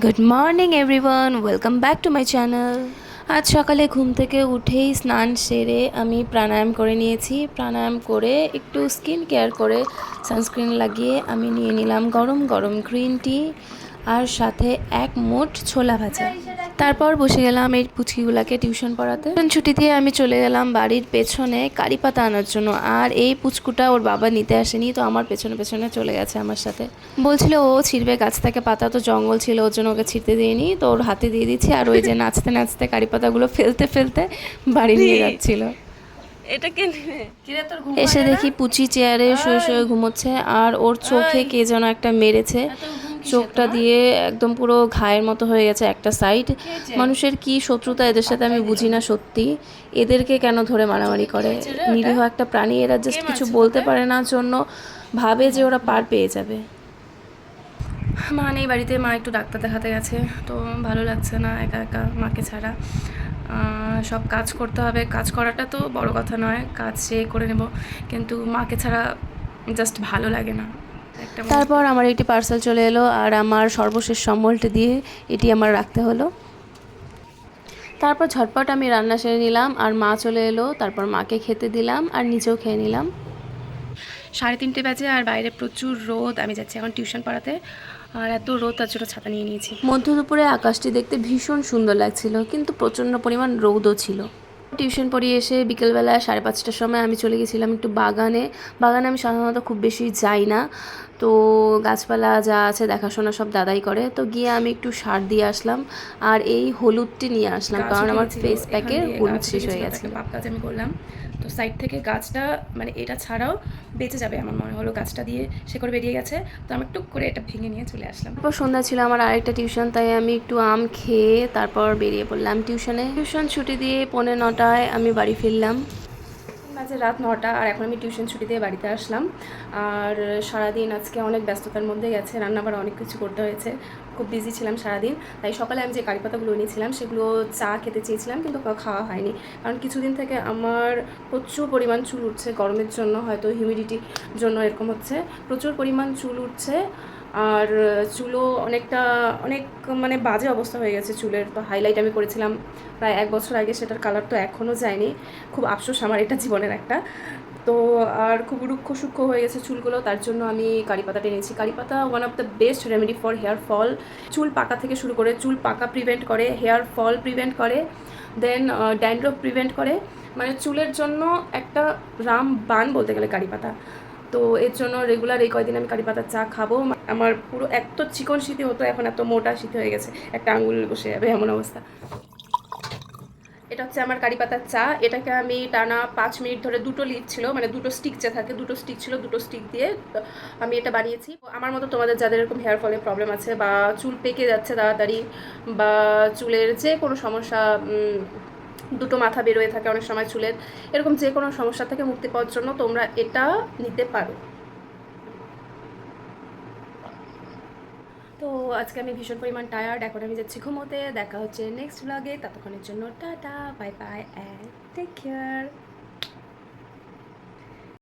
Good morning everyone welcome back to my channel আজ সকালে ঘুম থেকে উঠেই স্নান সেরে আমি প্রাণায়াম করে নিয়েছি। প্রাণায়াম করে একটু স্কিন কেয়ার করে সানস্ক্রিন লাগিয়ে আমি নিয়ে নিলাম গরম গরম গ্রিন টি আর সাথে এক মোট ছোলা ভাজা। তারপর বসে গেলাম এই পুচকিগুলাকে টিউশন পড়াতে। ছুটি দিয়ে আমি চলে গেলাম বাড়ির পেছনে কারি পাতা আনার জন্য। আর এই পুচকুটা ওর বাবা নিতে আসেনি তো আমার পেছনে পেছনে চলে গেছে আমার সাথে। বলছিল ও ছিঁড়বে গাছ থেকে পাতা তো জঙ্গল ছিল ওর জন্য ওকে ছিঁড়তে দিইনি তো ওর হাতে দিয়ে দিচ্ছি। আর ওই যে নাচতে নাচতে কারি পাতাগুলো ফেলতে ফেলতে বাড়ি নিয়ে যাচ্ছিল। এটা কে এসে দেখি পুচি চেয়ারে শুয়ে শুয়ে ঘুমোচ্ছে আর ওর চোখে কে যেন একটা মেরেছে। চোখটা দিয়ে একদম পুরো ঘায়ের মতো হয়ে গেছে একটা সাইড মানুষের কি শত্রুতা এদের সাথে আমি বুঝি না সত্যি। এদেরকে কেন ধরে মারামারি করে? নিরীহ একটা প্রাণী এরা জাস্ট কিছু বলতে পারে না জন্য ভাবে যে ওরা পার পেয়ে যাবে। মা নেই বাড়িতে মা একটু ডাক্তার দেখাতে গেছে তো ভালো লাগছে না একা একা মাকে ছাড়া। সব কাজ করতে হবে। কাজ করাটা তো বড় কথা নয় কাজ সে করে নেব। কিন্তু মাকে ছাড়া জাস্ট ভালো লাগে না। তারপর আমার একটি পার্সেল চলে এলো আর আমার সর্বশেষ সম্বলটা দিয়ে এটি আমার রাখতে হলো। তারপর ঝটপট আমি রান্না সেরে নিলাম আর মা চলে এলো তারপর মাকে খেতে দিলাম আর নিজেও খেয়ে নিলাম। সাড়ে তিনটে বাজে আর বাইরে প্রচুর রোদ আমি যাচ্ছি এখন টিউশন পড়াতে। আর এত রোদ তার জন্য ছাতা নিয়ে নিয়েছি। মধ্য দুপুরে আকাশটি দেখতে ভীষণ সুন্দর লাগছিল কিন্তু প্রচণ্ড পরিমাণ রোদও ছিল। টিউশন পড়িয়ে এসে বিকেলবেলা সাড়ে পাঁচটার সময় আমি চলে গেছিলাম একটু বাগানে। বাগানে আমি সাধারণত খুব বেশি যাই না। তো গাছপালা যা আছে দেখাশোনা সব দাদাই করে। তো গিয়ে আমি একটু সার দিয়ে আসলাম আর এই হলুদটি নিয়ে আসলাম কারণ আমার ফেস প্যাকের হলুদ শেষ হয়ে গেছে পাপ গাছ আমি করলাম। তো সাইড থেকে গাছটা মানে এটা ছাড়াও বেঁচে যাবে আমার মনে হলো গাছটা দিয়ে সে করে বেরিয়ে গেছে। তো আমি টুক করে এটা ভেঙে নিয়ে চলে আসলাম। তারপর সন্ধ্যা ছিল আমার আরেকটা টিউশন তাই আমি একটু আম খেয়ে তারপর বেরিয়ে পড়লাম টিউশনে টিউশন ছুটি দিয়ে পৌনে নটায় আমি বাড়ি ফিরলাম। বাজে রাত নটা আর এখন আমি টিউশন ছুটি দিয়ে বাড়িতে আসলাম। আর সারাদিন আজকে অনেক ব্যস্ততার মধ্যে গেছে রান্নাবার অনেক কিছু করতে হয়েছে। খুব বিজি ছিলাম সারাদিন, তাই সকালে আমি যে কারি পাতাগুলো নিয়েছিলাম সেগুলো চা খেতে চেয়েছিলাম কিন্তু খাওয়া হয়নি। কারণ কিছুদিন থেকে আমার প্রচুর পরিমাণ চুল উঠছে গরমের জন্য, হয়তো হিউমিডিটির জন্য এরকম হচ্ছে। প্রচুর পরিমাণ চুল উঠছে আর চুলও অনেকটা, অনেক মানে বাজে অবস্থা হয়ে গেছে চুলের। তো হাইলাইট আমি করেছিলাম প্রায় এক বছর আগে, সেটার কালার তো এখনও যায়নি। খুব আফসোস আমার এটা জীবনের একটা। তো আর খুব রুক্ষ সূক্ষ্ম হয়ে গেছে চুলগুলো, তার জন্য আমি কারি পাতা টেনেছি কারি পাতা one of the best remedy for hair fall চুল পাকা থেকে শুরু করে চুল পাকা প্রিভেন্ট করে হেয়ার ফল প্রিভেন্ট করে দেন ড্যান্ড্রফ প্রিভেন্ট করে। মানে চুলের জন্য একটা রাম বান বলতে গেলে কারি পাতা। তো এর জন্য রেগুলার এই কয়দিন আমি কারি পাতার চা খাব। আমার পুরো এত চিকন শীতে হতো, এখন এত মোটা শীতে হয়ে গেছে, একটা আঙুল বসে যাবে এমন অবস্থা। এটা হচ্ছে আমার কারি পাতার চা, এটাকে আমি টানা পাঁচ মিনিট ধরে দুটো লিপ ছিল মানে দুটো স্টিক যে থাকে, দুটো স্টিক ছিল, দুটো স্টিক দিয়ে আমি এটা বানিয়েছি। আমার মতো তোমাদের যাদের এরকম হেয়ার ফলের প্রবলেম আছে বা চুল পেকে যাচ্ছে তাড়াতাড়ি বা চুলের যে কোনো সমস্যা দুটো মাথা বেরোয় থাকে অনেক সময় চুলের। এরকম যে কোনো সমস্যা থেকে মুক্তি পাওয়ার জন্য তোমরা এটা নিতে পারো। তো আজকে আমি ভীষণ পরিমাণ টায়ার্ড এখন আমি যাচ্ছি ঘুমোতে। দেখা হচ্ছে নেক্সট ব্লগে ততক্ষণের জন্য tata bye bye and take care